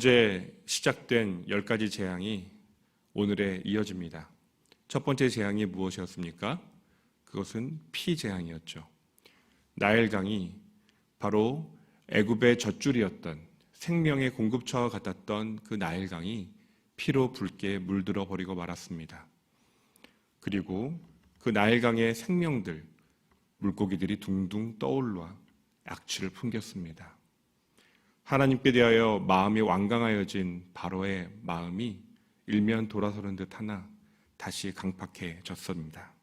어제 시작된 열 가지 재앙이 오늘에 이어집니다. 첫 번째 재앙이 무엇이었습니까? 그것은 피 재앙이었죠. 나일강이 바로 애굽의 젖줄이었던 생명의 공급처와 같았던 그 나일강이 피로 붉게 물들어 버리고 말았습니다. 그리고 그 나일강의 생명들 물고기들이 둥둥 떠올라 악취를 풍겼습니다. 하나님께 대하여 마음이 완강하여진 바로의 마음이 일면 돌아서는 듯 하나 다시 강팍해졌습니다.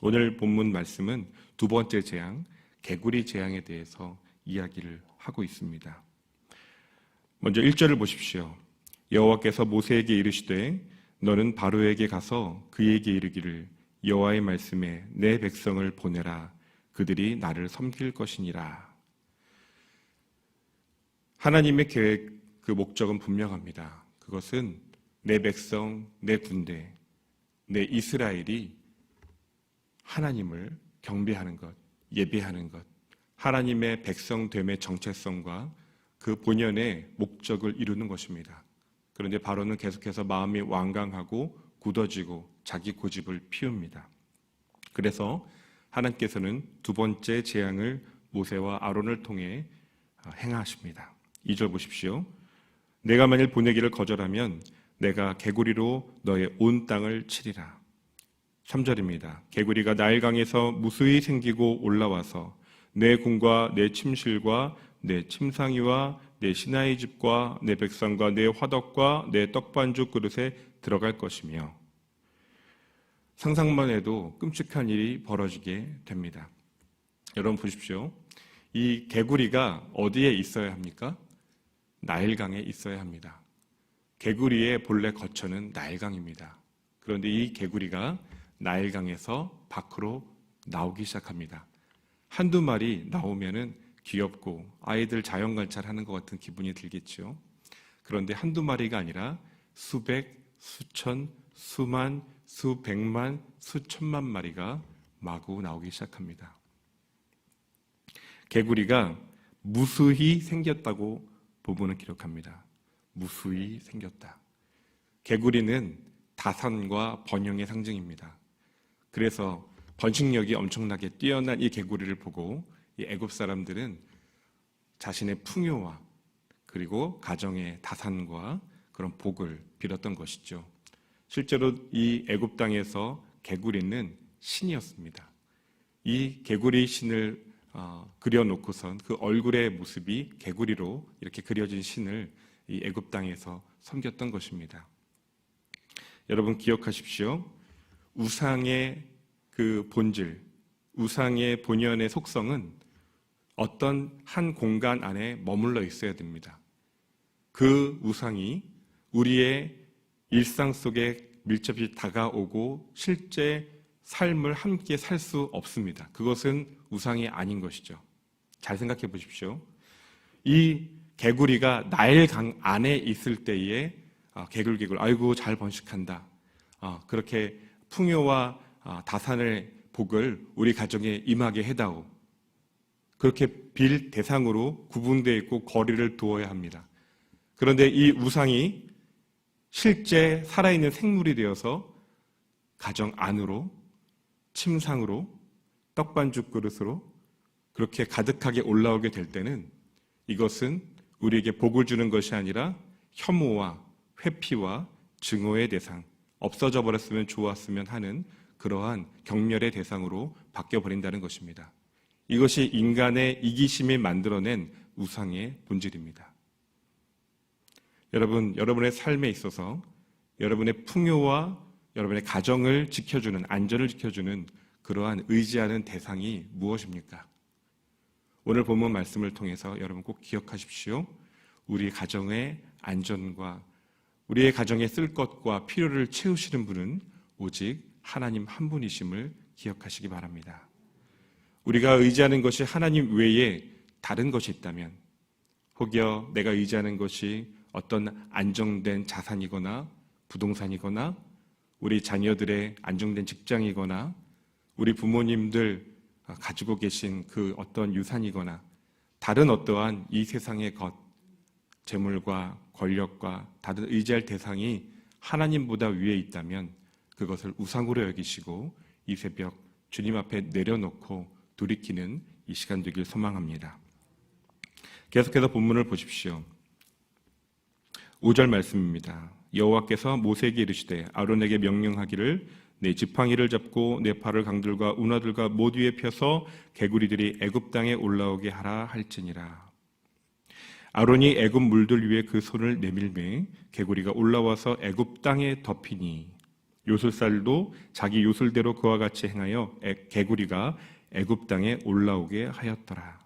오늘 본문 말씀은 두 번째 재앙, 개구리 재앙에 대해서 이야기를 하고 있습니다. 먼저 1절을 보십시오. 여호와께서 모세에게 이르시되 너는 바로에게 가서 그에게 이르기를 여호와의 말씀에 내 백성을 보내라 그들이 나를 섬길 것이니라. 하나님의 계획 그 목적은 분명합니다. 그것은 내 백성, 내 군대, 내 이스라엘이 하나님을 경배하는 것, 예배하는 것, 하나님의 백성됨의 정체성과 그 본연의 목적을 이루는 것입니다. 그런데 바로는 계속해서 마음이 완강하고 굳어지고 자기 고집을 피웁니다. 그래서 하나님께서는 두 번째 재앙을 모세와 아론을 통해 행하십니다. 2절 보십시오. 내가 만일 보내기를 거절하면 내가 개구리로 너의 온 땅을 치리라. 3절입니다. 개구리가 나일강에서 무수히 생기고 올라와서 내 궁과 내 침실과 내 침상이와 내 신하의 집과 내 백성과 내 화덕과 내 떡반죽 그릇에 들어갈 것이며 상상만 해도 끔찍한 일이 벌어지게 됩니다. 여러분 보십시오. 이 개구리가 어디에 있어야 합니까? 나일강에 있어야 합니다. 개구리의 본래 거처는 나일강입니다. 그런데 이 개구리가 나일강에서 밖으로 나오기 시작합니다. 한두 마리 나오면은 귀엽고 아이들 자연 관찰하는 것 같은 기분이 들겠죠. 그런데 한두 마리가 아니라 수백, 수천, 수만, 수백만, 수천만 마리가 마구 나오기 시작합니다. 개구리가 무수히 생겼다고 부분은 기록합니다. 무수히 생겼다. 개구리는 다산과 번영의 상징입니다. 그래서 번식력이 엄청나게 뛰어난 이 개구리를 보고 이 애굽 사람들은 자신의 풍요와 그리고 가정의 다산과 그런 복을 빌었던 것이죠. 실제로 이 애굽 땅에서 개구리는 신이었습니다. 이 개구리 신을 어, 그려놓고선 그 얼굴의 모습이 개구리로 이렇게 그려진 신을 이 애굽 땅에서 섬겼던 것입니다. 여러분 기억하십시오. 우상의 그 본질, 우상의 본연의 속성은 어떤 한 공간 안에 머물러 있어야 됩니다. 그 우상이 우리의 일상 속에 밀접히 다가오고 실제 삶을 함께 살 수 없습니다. 그것은 우상이 아닌 것이죠. 잘 생각해 보십시오. 이 개구리가 나일강 안에 있을 때에 아, 개굴개굴 아이고 잘 번식한다. 아, 그렇게 풍요와 아, 다산의 복을 우리 가정에 임하게 해다오. 그렇게 빌 대상으로 구분되어 있고 거리를 두어야 합니다. 그런데 이 우상이 실제 살아있는 생물이 되어서 가정 안으로 침상으로 떡반죽 그릇으로 그렇게 가득하게 올라오게 될 때는 이것은 우리에게 복을 주는 것이 아니라 혐오와 회피와 증오의 대상, 없어져 버렸으면 좋았으면 하는 그러한 경멸의 대상으로 바뀌어 버린다는 것입니다. 이것이 인간의 이기심이 만들어낸 우상의 본질입니다. 여러분, 여러분의 삶에 있어서 여러분의 풍요와 여러분의 가정을 지켜주는, 안전을 지켜주는 그러한 의지하는 대상이 무엇입니까? 오늘 본문 말씀을 통해서 여러분 꼭 기억하십시오. 우리 가정의 안전과 우리의 가정에 쓸 것과 필요를 채우시는 분은 오직 하나님 한 분이심을 기억하시기 바랍니다. 우리가 의지하는 것이 하나님 외에 다른 것이 있다면, 혹여 내가 의지하는 것이 어떤 안정된 자산이거나 부동산이거나 우리 자녀들의 안정된 직장이거나 우리 부모님들 가지고 계신 그 어떤 유산이거나 다른 어떠한 이 세상의 것 재물과 권력과 다른 의지할 대상이 하나님보다 위에 있다면 그것을 우상으로 여기시고 이 새벽 주님 앞에 내려놓고 돌이키는 이 시간 되길 소망합니다. 계속해서 본문을 보십시오. 5절 말씀입니다. 여호와께서 모세에게 이르시되 아론에게 명령하기를 내 지팡이를 잡고 내 팔을 강들과 운하들과 모두 위에 펴서 개구리들이 애굽 땅에 올라오게 하라 할지니라. 아론이 애굽 물들 위에 그 손을 내밀매 개구리가 올라와서 애굽 땅에 덮이니 요술살도 자기 요술대로 그와 같이 행하여 애- 개구리가 애굽 땅에 올라오게 하였더라.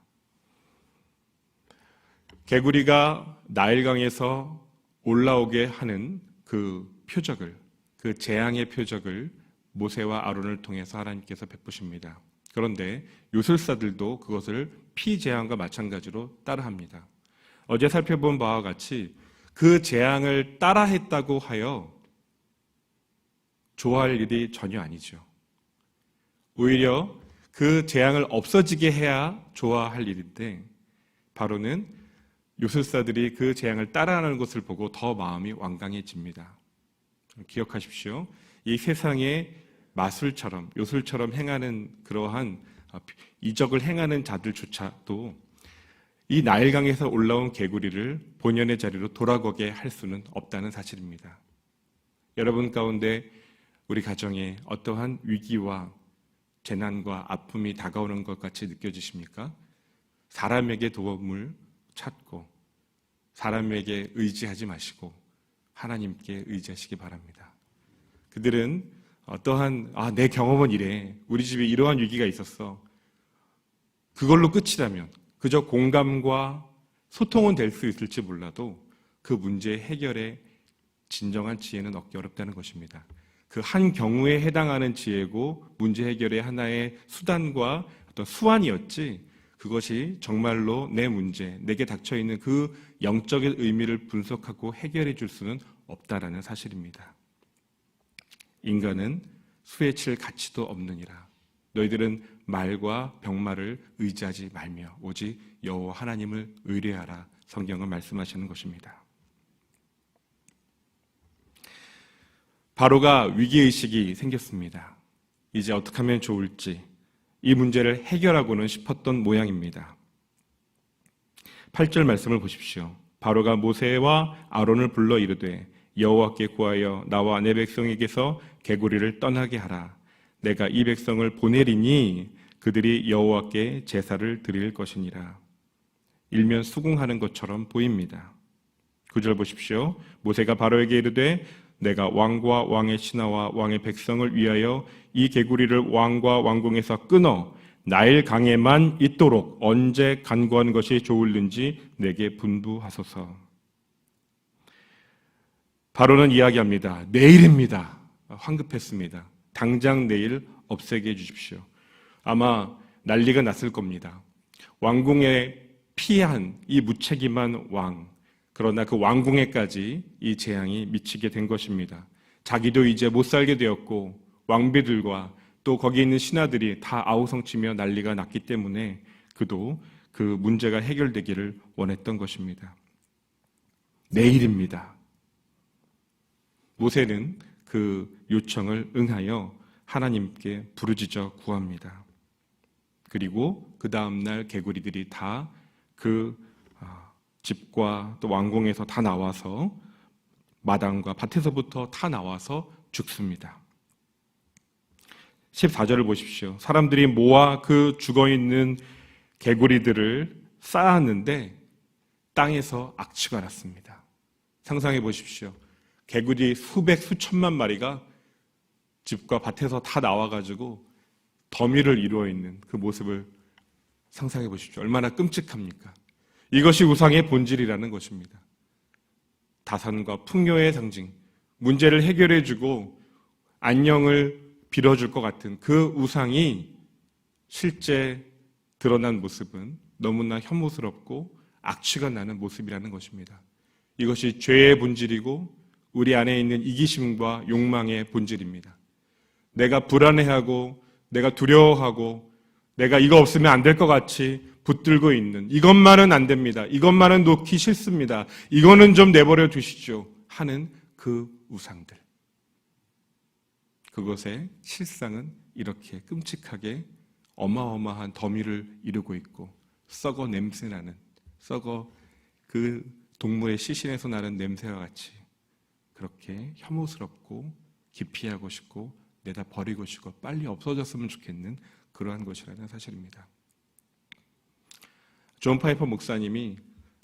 개구리가 나일강에서 올라오게 하는 그 표적을 그 재앙의 표적을 모세와 아론을 통해서 하나님께서 베푸십니다. 그런데 요술사들도 그것을 피 재앙과 마찬가지로 따라합니다. 어제 살펴본 바와 같이 그 재앙을 따라했다고 하여 좋아할 일이 전혀 아니죠. 오히려 그 재앙을 없어지게 해야 좋아할 일인데 바로는 요술사들이 그 재앙을 따라하는 것을 보고 더 마음이 완강해집니다. 기억하십시오. 이 세상에 마술처럼 요술처럼 행하는 그러한 어, 이적을 행하는 자들조차도 이 나일강에서 올라온 개구리를 본연의 자리로 돌아가게 할 수는 없다는 사실입니다. 여러분 가운데 우리 가정에 어떠한 위기와 재난과 아픔이 다가오는 것 같이 느껴지십니까? 사람에게 도움을 찾고 사람에게 의지하지 마시고 하나님께 의지하시기 바랍니다. 그들은 어떠한 아, 내 경험은 이래. 우리 집에 이러한 위기가 있었어. 그걸로 끝이라면 그저 공감과 소통은 될 수 있을지 몰라도 그 문제 해결에 진정한 지혜는 얻기 어렵다는 것입니다. 그 한 경우에 해당하는 지혜고 문제 해결의 하나의 수단과 어떤 수완이었지 그것이 정말로 내 문제, 내게 닥쳐 있는 그 영적인 의미를 분석하고 해결해 줄 수는 없다라는 사실입니다. 인간은 수에 칠 가치도 없느니라. 너희들은 말과 병마를 의지하지 말며 오직 여호와 하나님을 의뢰하라. 성경은 말씀하시는 것입니다. 바로가 위기 의식이 생겼습니다. 이제 어떻게 하면 좋을지 이 문제를 해결하고는 싶었던 모양입니다. 8절 말씀을 보십시오. 바로가 모세와 아론을 불러 이르되 여호와께 구하여 나와 내 백성에게서 개구리를 떠나게 하라. 내가 이 백성을 보내리니 그들이 여호와께 제사를 드릴 것이니라. 일면 수긍하는 것처럼 보입니다. 9절 보십시오. 모세가 바로에게 이르되 내가 왕과 왕의 신하와 왕의 백성을 위하여 이 개구리를 왕과 왕궁에서 끊어 나일 강에만 있도록 언제 간구한 것이 좋을는지 내게 분부하소서. 바로는 이야기합니다. 내일입니다. 황급했습니다. 당장 내일 없애게 해 주십시오. 아마 난리가 났을 겁니다. 왕궁에 피한 이 무책임한 왕, 그러나 그 왕궁에까지 이 재앙이 미치게 된 것입니다. 자기도 이제 못 살게 되었고 왕비들과 또 거기 있는 신하들이 다 아우성치며 난리가 났기 때문에 그도 그 문제가 해결되기를 원했던 것입니다. 내일입니다. 모세는 그 요청을 응하여 하나님께 부르짖어 구합니다. 그리고 그 다음날 개구리들이 다 그 집과 또 왕궁에서 다 나와서 마당과 밭에서부터 다 나와서 죽습니다. 14절을 보십시오. 사람들이 모아 그 죽어 있는 개구리들을 쌓았는데 땅에서 악취가 났습니다. 상상해 보십시오. 개구리 수백 수천만 마리가 집과 밭에서 다 나와가지고 더미를 이루어 있는 그 모습을 상상해 보십시오. 얼마나 끔찍합니까? 이것이 우상의 본질이라는 것입니다. 다산과 풍요의 상징, 문제를 해결해 주고 안녕을 빌어줄 것 같은 그 우상이 실제 드러난 모습은 너무나 혐오스럽고 악취가 나는 모습이라는 것입니다. 이것이 죄의 본질이고 우리 안에 있는 이기심과 욕망의 본질입니다. 내가 불안해하고 내가 두려워하고 내가 이거 없으면 안 될 것 같이 붙들고 있는 이것만은 안 됩니다. 이것만은 놓기 싫습니다. 이거는 좀 내버려 두시죠. 하는 그 우상들. 그것의 실상은 이렇게 끔찍하게 어마어마한 더미를 이루고 있고 썩어 냄새나는 썩어 그 동물의 시신에서 나는 냄새와 같이 그렇게 혐오스럽고 기피하고 싶고 내다 버리고 싶고 빨리 없어졌으면 좋겠는 그러한 것이라는 사실입니다. 존 파이퍼 목사님이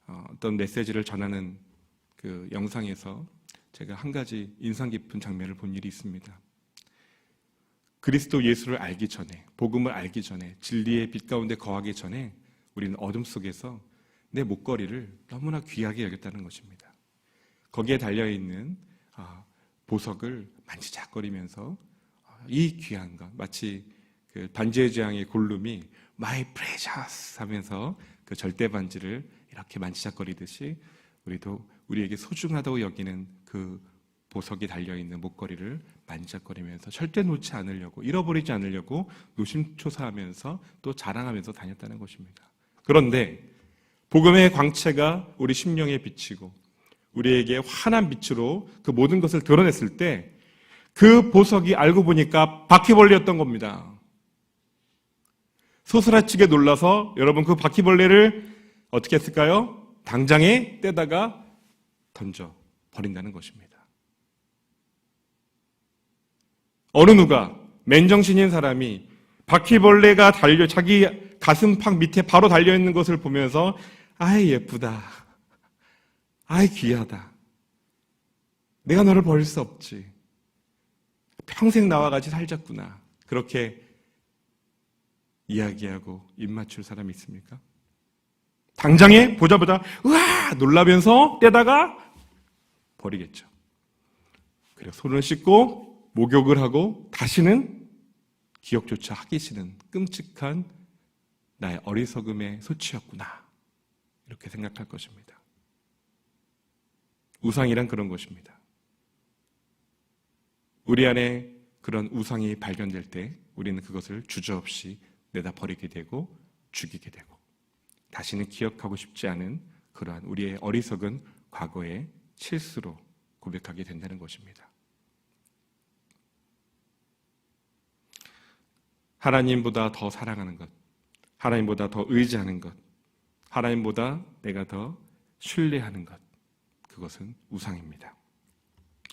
어, 어떤 메시지를 전하는 그 영상에서 제가 한 가지 인상 깊은 장면을 본 일이 있습니다. 그리스도 예수를 알기 전에, 복음을 알기 전에, 진리의 빛 가운데 거하기 전에 우리는 어둠 속에서 내 목걸이를 너무나 귀하게 여겼다는 것입니다. 거기에 달려 있는 아, 보석을 만지작거리면서 아, 이 귀한 것, 마치 그 반지의 제왕의 골룸이 my precious 하면서 그 절대 반지를 이렇게 만지작거리듯이 우리도 우리에게 소중하다고 여기는 그 보석이 달려 있는 목걸이를 만지작거리면서 절대 놓지 않으려고 잃어버리지 않으려고 노심초사하면서 또 자랑하면서 다녔다는 것입니다. 그런데 복음의 광채가 우리 심령에 비치고 우리에게 환한 빛으로 그 모든 것을 드러냈을 때 그 보석이 알고 보니까 바퀴벌레였던 겁니다. 소스라치게 놀라서 여러분 그 바퀴벌레를 어떻게 했을까요? 당장에 떼다가 던져 버린다는 것입니다. 어느 누가 맨정신인 사람이 바퀴벌레가 달려 자기 가슴팍 밑에 바로 달려 있는 것을 보면서 아이 예쁘다. 아이 귀하다. 내가 너를 버릴 수 없지. 평생 나와 같이 살자꾸나. 그렇게 이야기하고 입 맞출 사람이 있습니까? 당장에 보자보자 우와 놀라면서 떼다가 버리겠죠. 그리고 손을 씻고 목욕을 하고 다시는 기억조차 하기 싫은 끔찍한 나의 어리석음의 소치였구나. 이렇게 생각할 것입니다. 우상이란 그런 것입니다. 우리 안에 그런 우상이 발견될 때 우리는 그것을 주저없이 내다 버리게 되고 죽이게 되고 다시는 기억하고 싶지 않은 그러한 우리의 어리석은 과거의 실수로 고백하게 된다는 것입니다. 하나님보다 더 사랑하는 것, 하나님보다 더 의지하는 것, 하나님보다 내가 더 신뢰하는 것, 그것은 우상입니다.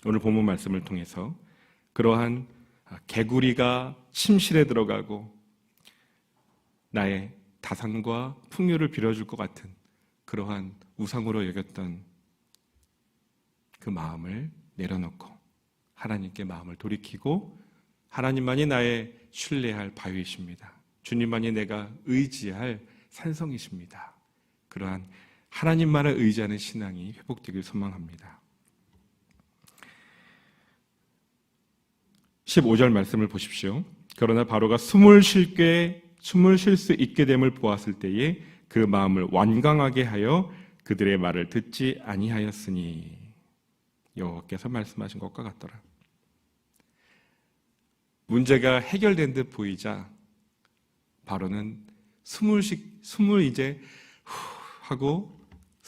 오늘 본문 말씀을 통해서 그러한 개구리가 침실에 들어가고 나의 다산과 풍요를 빌어줄 것 같은 그러한 우상으로 여겼던 그 마음을 내려놓고 하나님께 마음을 돌이키고 하나님만이 나의 신뢰할 바위이십니다. 주님만이 내가 의지할 산성이십니다. 그러한 하나님만을 의지하는 신앙이 회복되길 소망합니다. 15절 말씀을 보십시오. 그러나 바로가 숨을 쉴게 숨을 쉴 수 있게 됨을 보았을 때에 그 마음을 완강하게 하여 그들의 말을 듣지 아니하였으니 여호와께서 말씀하신 것과 같더라. 문제가 해결된 듯 보이자 바로는 숨을 쉬, 숨을 이제 후 하고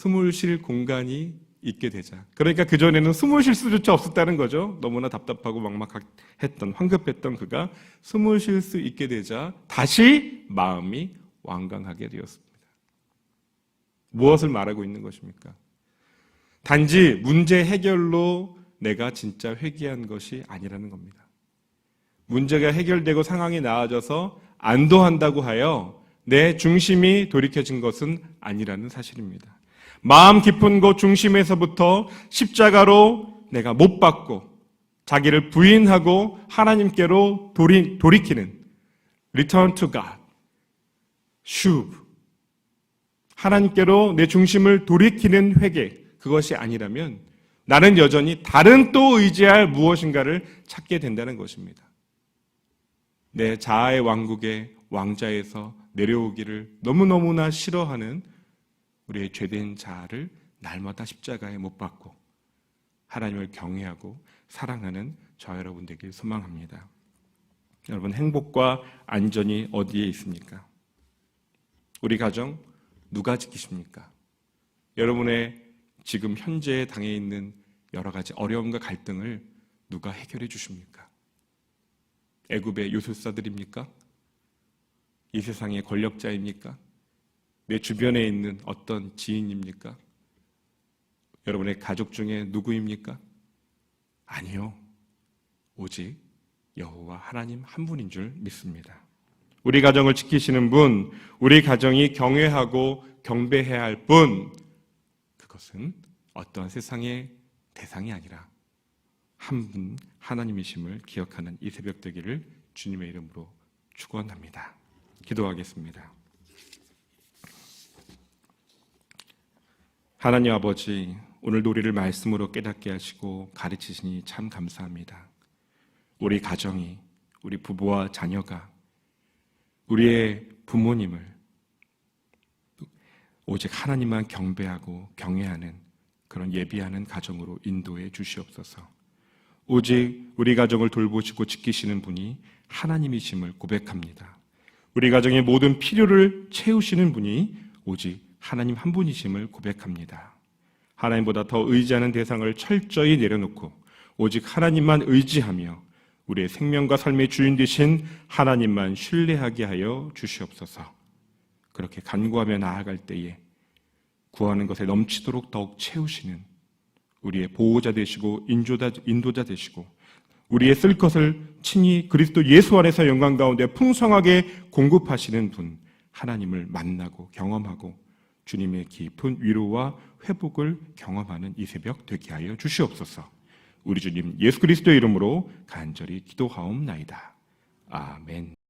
숨을 쉴 공간이 있게 되자. 그러니까 그전에는 숨을 쉴 수조차 없었다는 거죠. 너무나 답답하고 막막했던, 황급했던 그가 숨을 쉴 수 있게 되자 다시 마음이 완강하게 되었습니다. 무엇을 말하고 있는 것입니까? 단지 문제 해결로 내가 진짜 회개한 것이 아니라는 겁니다. 문제가 해결되고 상황이 나아져서 안도한다고 하여 내 중심이 돌이켜진 것은 아니라는 사실입니다. 마음 깊은 곳 중심에서부터 십자가로 내가 못 받고 자기를 부인하고 하나님께로 돌이, 돌이키는 return to God, 슈브 하나님께로 내 중심을 돌이키는 회개. 그것이 아니라면 나는 여전히 다른 또 의지할 무엇인가를 찾게 된다는 것입니다. 내 자아의 왕국의 왕자에서 내려오기를 너무너무나 싫어하는 우리의 죄된 자아를 날마다 십자가에 못 박고 하나님을 경외하고 사랑하는 저 여러분 되길 소망합니다. 여러분 행복과 안전이 어디에 있습니까? 우리 가정 누가 지키십니까? 여러분의 지금 현재 당해 있는 여러 가지 어려움과 갈등을 누가 해결해 주십니까? 애굽의 요술사들입니까? 이 세상의 권력자입니까? 내 주변에 있는 어떤 지인입니까? 여러분의 가족 중에 누구입니까? 아니요. 오직 여호와 하나님 한 분인 줄 믿습니다. 우리 가정을 지키시는 분, 우리 가정이 경외하고 경배해야 할 분, 그것은 어떤 세상의 대상이 아니라 한 분 하나님이심을 기억하는 이 새벽 되기를 주님의 이름으로 축원합니다. 기도하겠습니다. 하나님 아버지, 오늘도 우리를 말씀으로 깨닫게 하시고 가르치시니 참 감사합니다. 우리 가정이, 우리 부부와 자녀가, 우리의 부모님을 오직 하나님만 경배하고 경외하는 그런 예비하는 가정으로 인도해 주시옵소서. 오직 우리 가정을 돌보시고 지키시는 분이 하나님이심을 고백합니다. 우리 가정의 모든 필요를 채우시는 분이 오직 하나님 한 분이심을 고백합니다. 하나님보다 더 의지하는 대상을 철저히 내려놓고 오직 하나님만 의지하며 우리의 생명과 삶의 주인 되신 하나님만 신뢰하게 하여 주시옵소서. 그렇게 간구하며 나아갈 때에 구하는 것에 넘치도록 더욱 채우시는 우리의 보호자 되시고 인조자, 인도자 되시고 우리의 쓸 것을 친히 그리스도 예수 안에서 영광 가운데 풍성하게 공급하시는 분 하나님을 만나고 경험하고 주님의 깊은 위로와 회복을 경험하는 이 새벽 되게 하여 주시옵소서. 우리 주님 예수 그리스도의 이름으로 간절히 기도하옵나이다. 아멘.